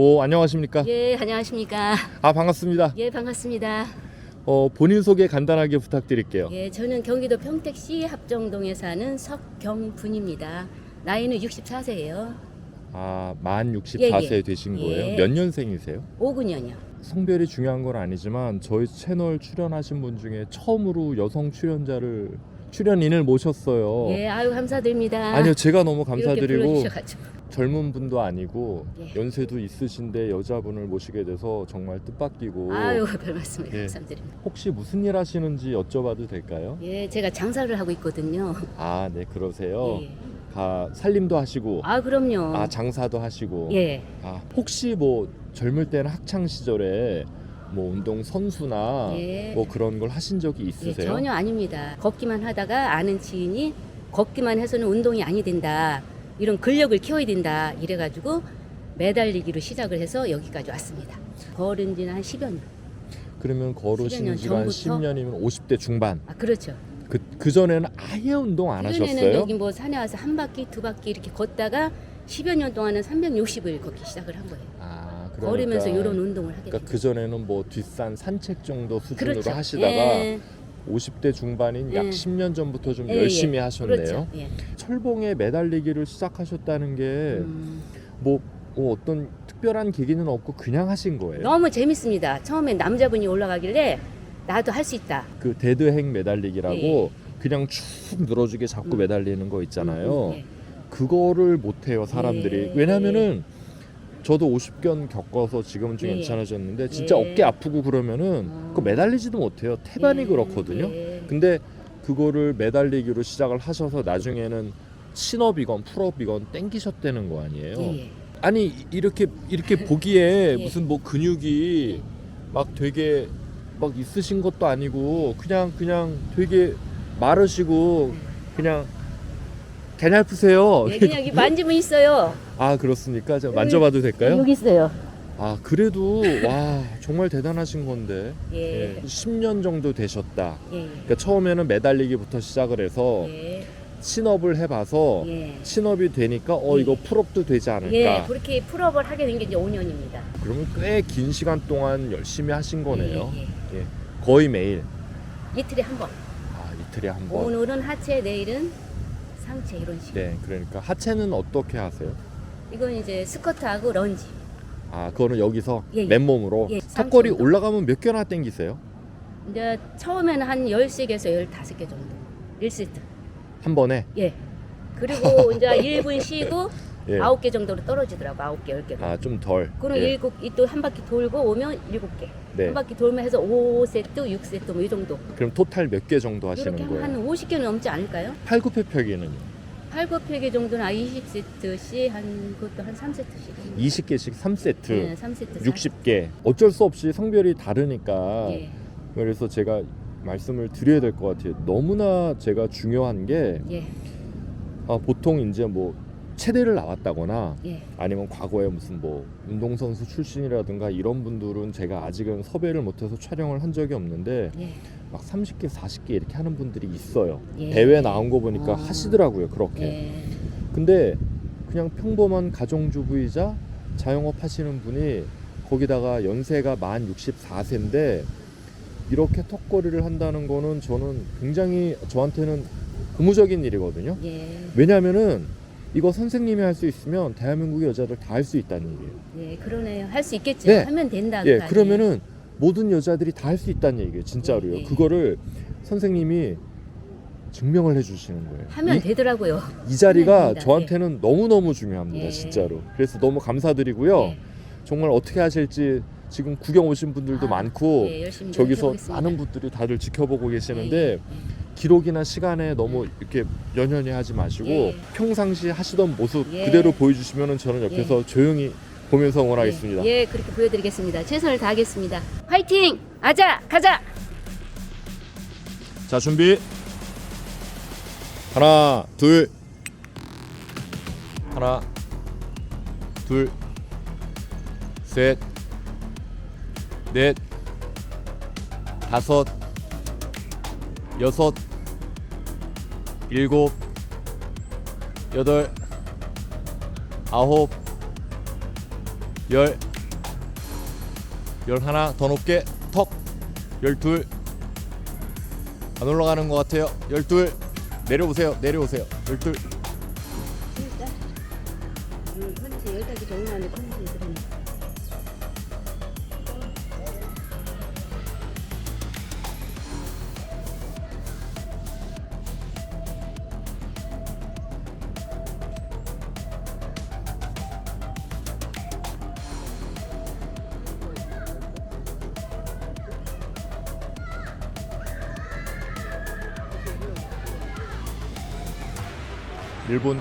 오 안녕하십니까? 예, 안녕하십니까. 아 반갑습니다. 예, 반갑습니다. 어 본인 소개 간단하게 부탁드릴게요. 예, 저는 경기도 평택시 합정동에 사는 석경분입니다. 나이는 64세예요. 아만 64세 예, 예. 되신 거예요? 예. 몇 년생이세요? 5군년이요. 성별이 중요한 건 아니지만 저희 채널 출연하신 분 중에 처음으로 여성 출연자를 출연인을 모셨어요. 예, 아유 감사드립니다. 아니요 제가 너무 이렇게 감사드리고 불러주셔가지고. 젊은 분도 아니고 예. 연세도 있으신데 여자분을 모시게 돼서 정말 뜻밖이고 아유, 별 말씀을 예. 감사드립니다. 혹시 무슨 일 하시는지 여쭤봐도 될까요? 예, 제가 장사를 하고 있거든요. 아 네 그러세요. 예. 아 살림도 하시고 아, 그럼요. 아 장사도 하시고 예. 아 혹시 뭐 젊을 때는 학창 시절에 뭐 운동 선수나 예. 뭐 그런 걸 하신 적이 예, 있으세요? 전혀 아닙니다. 걷기만 하다가 아는 지인이 걷기만 해서는 운동이 아니 된다. 이런 근력을 키워야 된다. 이래가지고 매달리기로 시작을 해서 여기까지 왔습니다. 걸은 지는 한 10여 년. 그러면 10여 걸으신 년 지가 한 전부터? 10년이면 50대 중반. 아, 그렇죠. 그, 그 전에는 아예 운동 안 그전에는 하셨어요? 여기 뭐 산에 와서 한 바퀴, 두 바퀴 이렇게 걷다가 10여 년 동안은 360을 걷기 시작을 한 거예요. 아, 걸으면서 이런 운동을 하게 그러니까 됐어요. 그 전에는 뭐 뒷산 산책 정도 수준으로 그렇죠. 하시다가 예, 50대 중반인 약 예. 10년 전부터 좀 예, 열심히 예. 하셨네요. 그렇죠. 예. 철봉에 매달리기를 시작하셨다는 게 음, 뭐, 뭐 어떤 특별한 계기는 없고 그냥 하신 거예요. 너무 재밌습니다. 처음에 남자분이 올라가길래 나도 할 수 있다. 그 데드행 매달리기라고 그냥 쭉 늘어지게 잡고 예. 음. 매달리는 거 있잖아요. 음, 예. 그거를 못 해요 사람들이. 예. 왜냐면은 저도 50견 겪어서 지금은 좀 예. 괜찮아졌는데 진짜 예. 어깨 아프고 그러면은 어. 그거 매달리지도 못해요. 태반이 예, 그렇거든요. 예. 근데 그거를 매달리기로 시작을 하셔서 나중에는 신업이건 풀업이건 땡기셨다는 거 아니에요. 예, 예. 아니 이렇게 이렇게 보기에 예. 무슨 뭐 근육이 막 되게 막 있으신 것도 아니고 그냥 그냥 되게 마르시고 그냥 개날프세요. 예, 그냥 여기 만지면 있어요. 아 그렇습니까? 저 만져봐도 될까요? 여기 있어요. 아 그래도 와 정말 대단하신 건데 예. 예, 10년 정도 되셨다. 예. 그러니까 처음에는 매달리기부터 시작을 해서 예. 신업을 해봐서 예. 신업이 되니까 어 예. 이거 풀업도 되지 않을까. 예, 그렇게 풀업을 하게 된 게 이제 5년입니다. 그러면 꽤 긴 시간 동안 열심히 하신 거네요. 예, 예. 예. 거의 매일. 이틀에 한 번. 아 이틀에 한 번. 오늘은 하체, 내일은 상체 이런 식으로. 네, 그러니까 하체는 어떻게 하세요? 이건 이제 스쿼트하고 런지. 아 그거는 여기서 예, 예. 맨몸으로 예, 턱걸이 상체 올라가면 몇 개나 땡기세요? 이제 처음에는 한 13개에서 15개 정도. 1세트. 한 번에? 예. 그리고 이제 1분 쉬고 예. 아홉 개 정도로 떨어지더라고. 아홉 개, 열 개. 아 좀 덜. 그럼 예. 일곱 또한 바퀴 돌고 오면 일곱 개. 네. 한 바퀴 돌면 해서 5세트, 6세트 뭐 이 정도. 그럼 토탈 몇 개 정도 하시는 이렇게 거예요? 한 50개는 넘지 않을까요? 팔굽혀펴기는요? 8, 9팩의 정도는 아 20세트씩 한 그것도 한 3세트씩. 20개씩 3세트, 네, 3세트. 60개. 어쩔 수 없이 성별이 다르니까 예. 그래서 제가 말씀을 드려야 될 것 같아요. 너무나 제가 중요한 게 예. 아, 보통 이제 뭐 체대를 나왔다거나 예. 아니면 과거에 무슨 뭐 운동선수 출신이라든가 이런 분들은 제가 아직은 섭외를 못해서 촬영을 한 적이 없는데 예. 막 30개, 40개 이렇게 하는 분들이 있어요. 예. 대회 나온 거 보니까 아. 하시더라고요, 그렇게. 예. 근데 그냥 평범한 가정주부이자 자영업 하시는 분이 거기다가 연세가 만 64세인데 이렇게 턱걸이를 한다는 거는 저는 굉장히 저한테는 고무적인 일이거든요. 예. 왜냐면은 이거 선생님이 할 수 있으면 대한민국의 여자들 다 할 수 있다는 얘기예요. 예. 그러네요. 할 수 있겠죠. 네. 하면 된다. 예? 그러면은 모든 여자들이 다 할 수 있다는 얘기예요. 진짜로요. 예, 예. 그거를 선생님이 증명을 해주시는 거예요. 하면 이, 되더라고요. 이 자리가 됩니다. 저한테는 너무너무 중요합니다. 예. 진짜로. 그래서 너무 감사드리고요. 예. 정말 어떻게 하실지 지금 구경 오신 분들도 아, 많고 예, 저기서. 많은 분들이 다들 지켜보고 계시는데 예, 예. 기록이나 시간에 너무 이렇게 연연히 하지 마시고 예. 평상시 하시던 모습 예. 그대로 보여주시면 저는 옆에서 조용히 보면서 응원하겠습니다. 예, 예, 그렇게 보여드리겠습니다. 최선을 다하겠습니다. 화이팅! 아자! 가자! 자 준비 하나 둘 하나 둘 셋 넷 다섯 여섯 일곱 여덟 아홉 열. 열하나 더 높게 턱. 열둘. 안 올라가는 것 같아요. 열둘. 내려오세요. 내려오세요. 열둘. 음, 컨디션 여기까지 적응하 일본.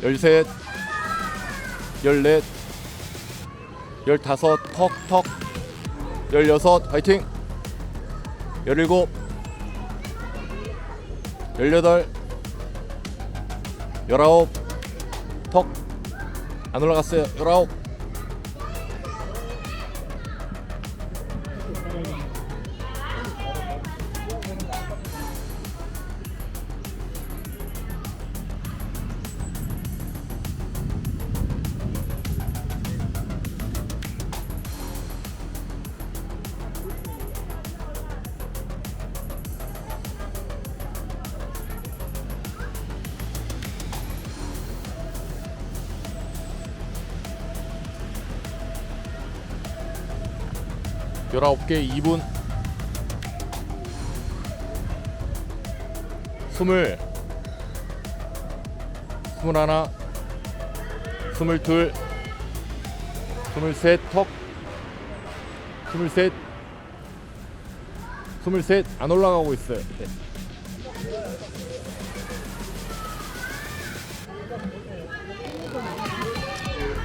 열셋 열넷 열다섯 턱턱. 열여섯 화이팅! 열일곱 열여덟 열아홉 턱. 안 올라갔어요. 열아홉 열아홉 개 2분. 스물. 스물하나. 스물둘. 스물셋 턱. 스물셋. 스물셋 안 올라가고 있어요. 네.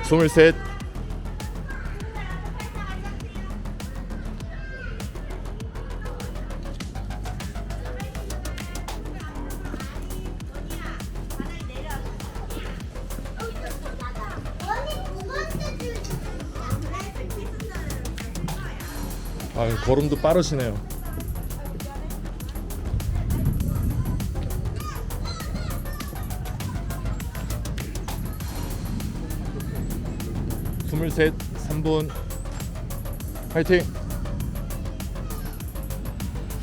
스물셋 아 걸음도 빠르시네요. 스물셋 3분 파이팅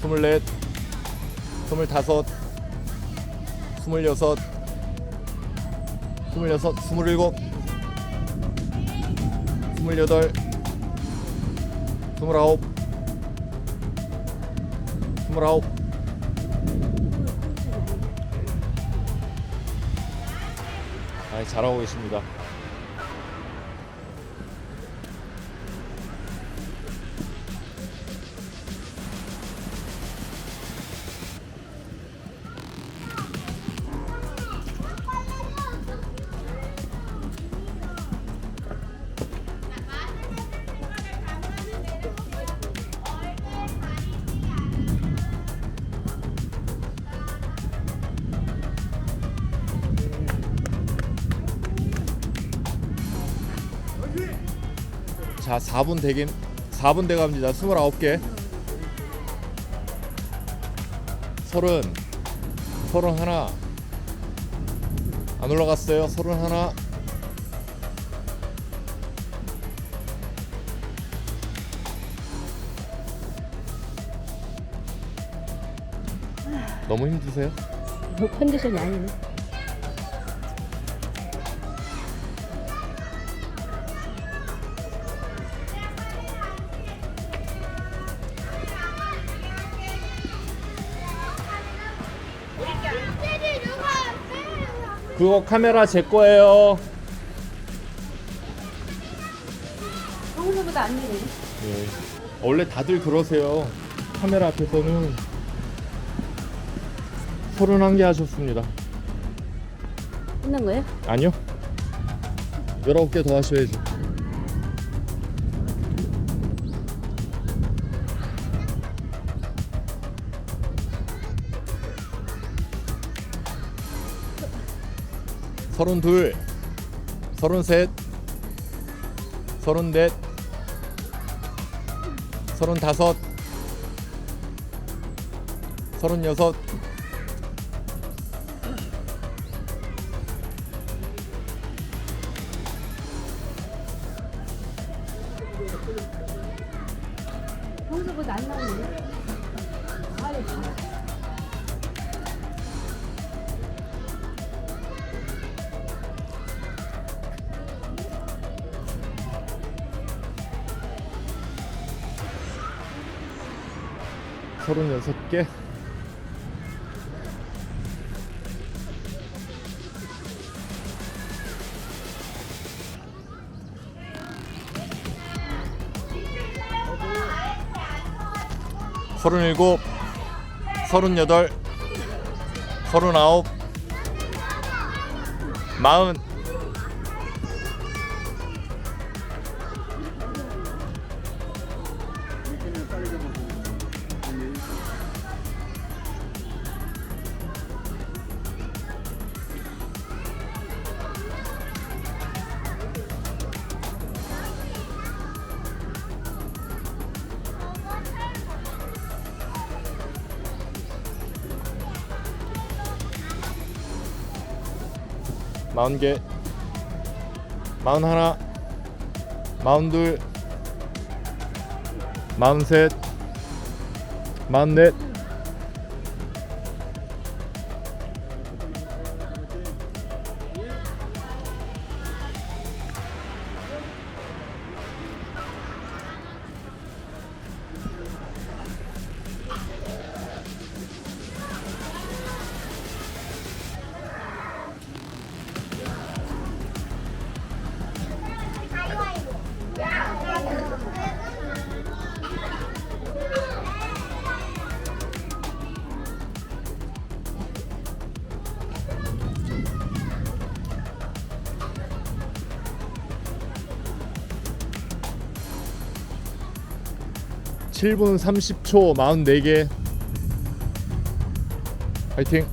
스물넷 스물다섯 스물여섯 스물여섯 스물아홉. 아 잘하고 계십니다 자 4분 되긴 4분 돼 갑니다. 29개. 서른 서른 하나. 안 올라갔어요. 서른 하나. 너무 힘드세요? 뭐 컨디션이 아니네. 그거 카메라 제 거예요 평소보다 안 되네. 예. 원래 다들 그러세요. 카메라 앞에서는 31개 하셨습니다. 끝난 거예요? 아니요. 19개 더 하셔야지. 서른둘, 서른셋, 서른넷, 서른다섯, 서른여섯, 37, 38, 39, 40 서른여덟 서른아홉 마흔 마흔 개 마흔 하나 마흔 둘 마흔 셋 마흔 넷 칠분 30초 44개 파이팅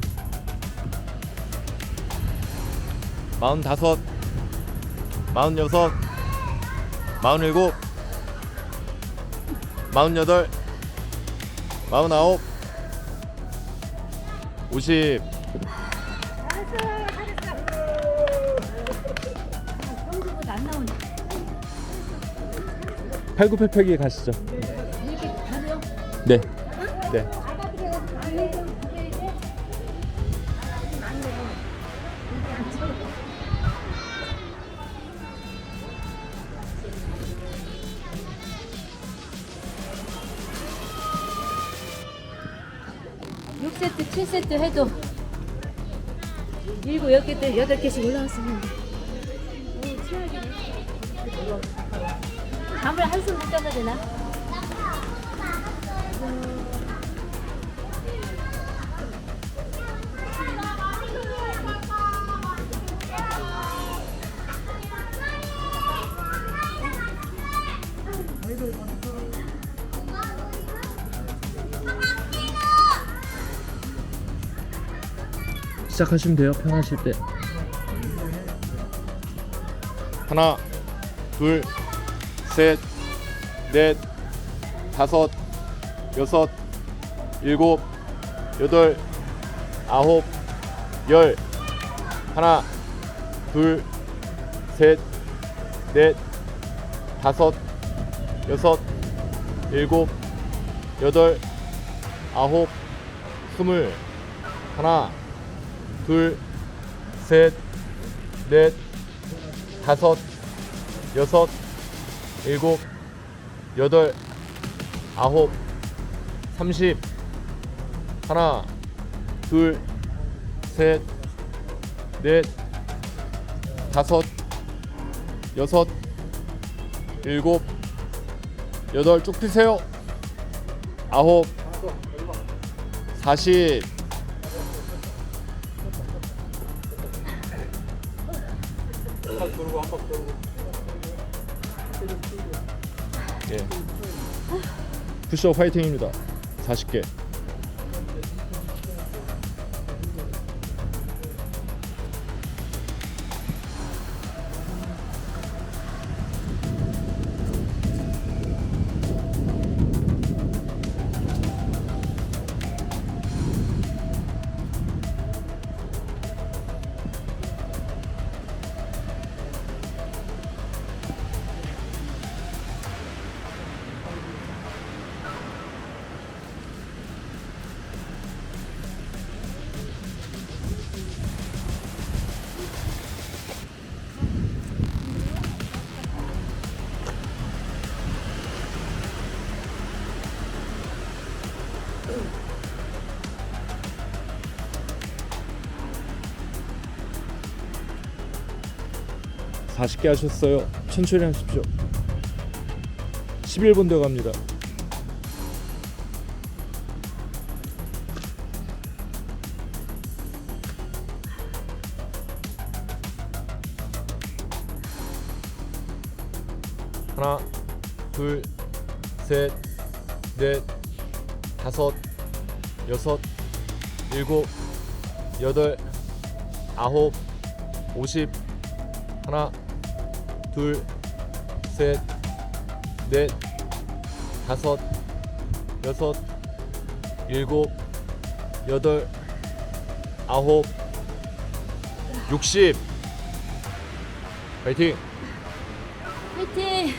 45 46 47 48 49 50 오늘보다 안 나오네. 팔굽혀펴기 가시죠 6세트, 7세트 해도 7, 8개들, 8개씩 올라왔으면 치열하게 감을 한숨 못 잡아야 되나? 시작하시면 돼요. 편하실 때. 하나 둘 셋 넷 다섯 여섯 일곱 여덟 아홉 열. 하나 둘 셋 넷 다섯 여섯 일곱 여덟 아홉 스물 하나 둘, 셋, 넷, 다섯, 여섯, 일곱, 여덟, 아홉, 삼십. 하나, 둘, 셋, 넷, 다섯, 여섯, 일곱, 여덟 쭉 피세요. 아홉, 사십. 예. 푸시업 화이팅입니다. 40개. 40개 하셨어요. 천천히 하십시오. 11분 더 갑니다. 여섯, 일곱, 여덟, 아홉, 오십, 하나, 둘, 셋, 넷, 다섯, 여섯, 일곱, 여덟, 아홉, 육십. 파이팅! 화이팅!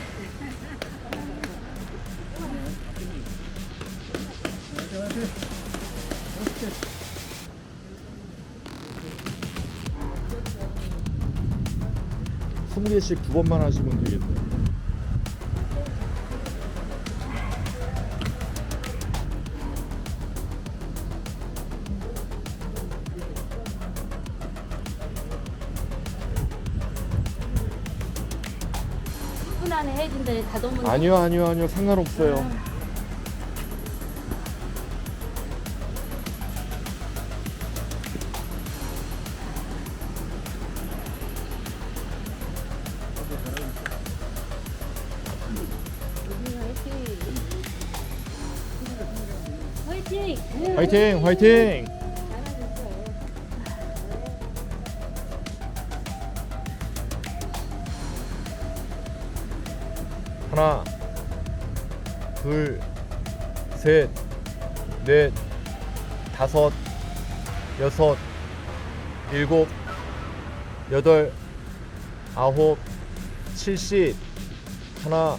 스무 개씩 두 번만 하시면 되겠네요. 분 안에 해준다니 다 너무 아니요, 아니요, 아니요, 상관없어요. 화이팅, 화이팅! 하나, 둘, 셋, 넷, 다섯, 여섯, 일곱, 여덟, 아홉, 칠십. 하나,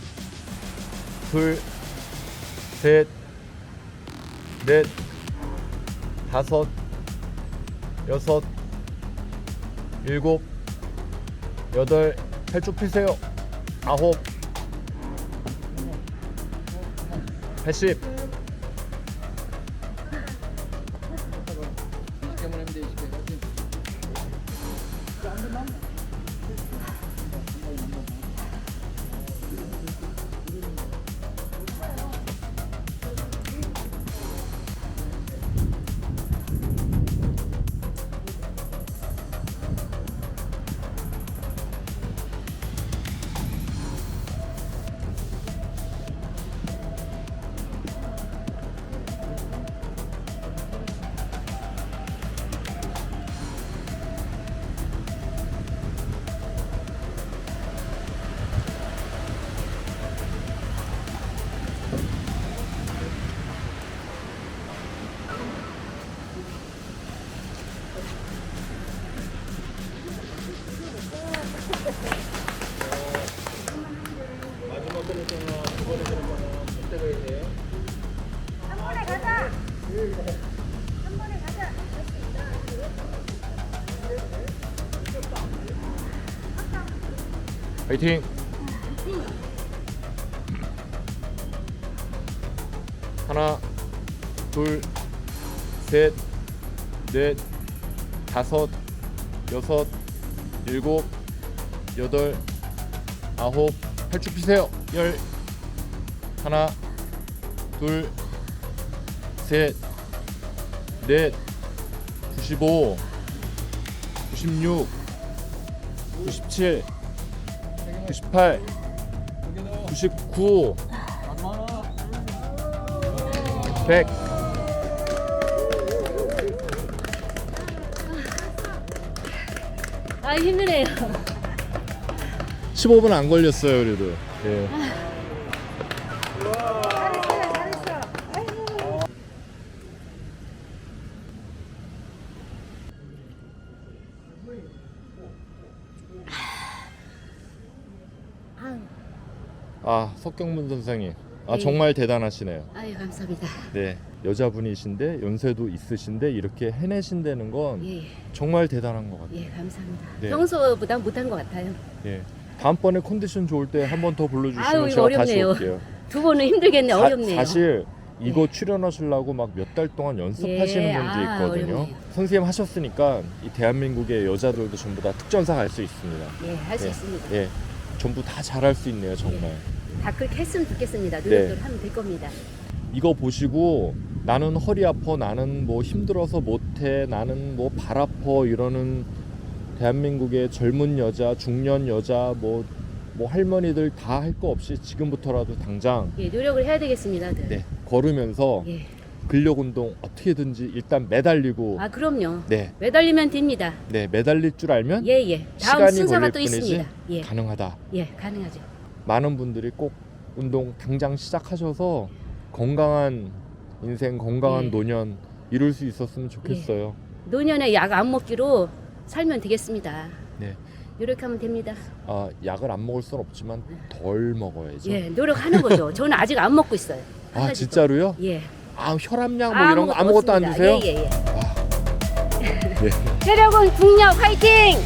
둘, 셋, 넷, 다섯, 여섯, 일곱, 여덟, 팔쭉 피세요. 아홉, 화이팅! 하나, 둘, 셋, 넷, 다섯, 여섯, 일곱, 여덟, 아홉, 팔쭉 피세요. 열. 하나, 둘, 셋, 넷, 구십오, 구십육, 구십칠, 98 99 100 아 힘드네요. 15분 안 걸렸어요 그래도 예. 아 석경문 선생님 아 네. 정말 대단하시네요 아유 감사합니다. 네 여자분이신데 연세도 있으신데 이렇게 해내신다는 건 예, 정말 대단한 것 같아요 예 감사합니다. 네. 평소보다 못한 것 같아요. 예. 다음번에 컨디션 좋을 때 한 번 더 불러주시면 아유, 제가 다시 어렵네요. 올게요 두 번은 힘들겠네. 사- 어렵네요. 사실 이거 예. 출연하시려고 막 몇 달 동안 연습하시는 예, 분들이 아, 있거든요. 어렵네요. 선생님 하셨으니까 이 대한민국의 여자들도 전부 다 특전사 갈 수 있습니다. 예, 할 수 예. 있습니다. 예, 전부 다 잘할 수 있네요, 정말. 다 그렇게 했으면 좋겠습니다. 네. 노력을 하면 될 겁니다. 이거 보시고 나는 허리 아파, 나는 뭐 힘들어서 못해, 나는 뭐 발 아파 이러는 대한민국의 젊은 여자, 중년 여자, 뭐, 뭐 할머니들 다 할 거 없이 지금부터라도 당장 예, 노력을 해야 되겠습니다. 늘. 네, 걸으면서 예. 근력 운동 어떻게든지 일단 매달리고 아, 그럼요. 네, 매달리면 됩니다. 네 매달릴 줄 알면 예, 예. 다음 시간이 순서가 걸릴 또 뿐이지 있습니다. 예. 가능하다. 예, 가능하죠. 많은 분들이 꼭 운동 당장 시작하셔서 건강한 인생, 건강한 예. 노년 이룰 수 있었으면 좋겠어요. 노년에 약 안 먹기로 살면 되겠습니다. 네. 노력하면 됩니다. 아, 약을 안 먹을 순 없지만 덜 먹어야죠. 예, 노력하는 거죠. 저는 아직 안 먹고 있어요. 한 아 가지 진짜로요? 더. 예. 아 혈압약 뭐 이런 거 아무것도 안 없습니다. 드세요? 예, 예, 예. 예. 체력은 국력 화이팅!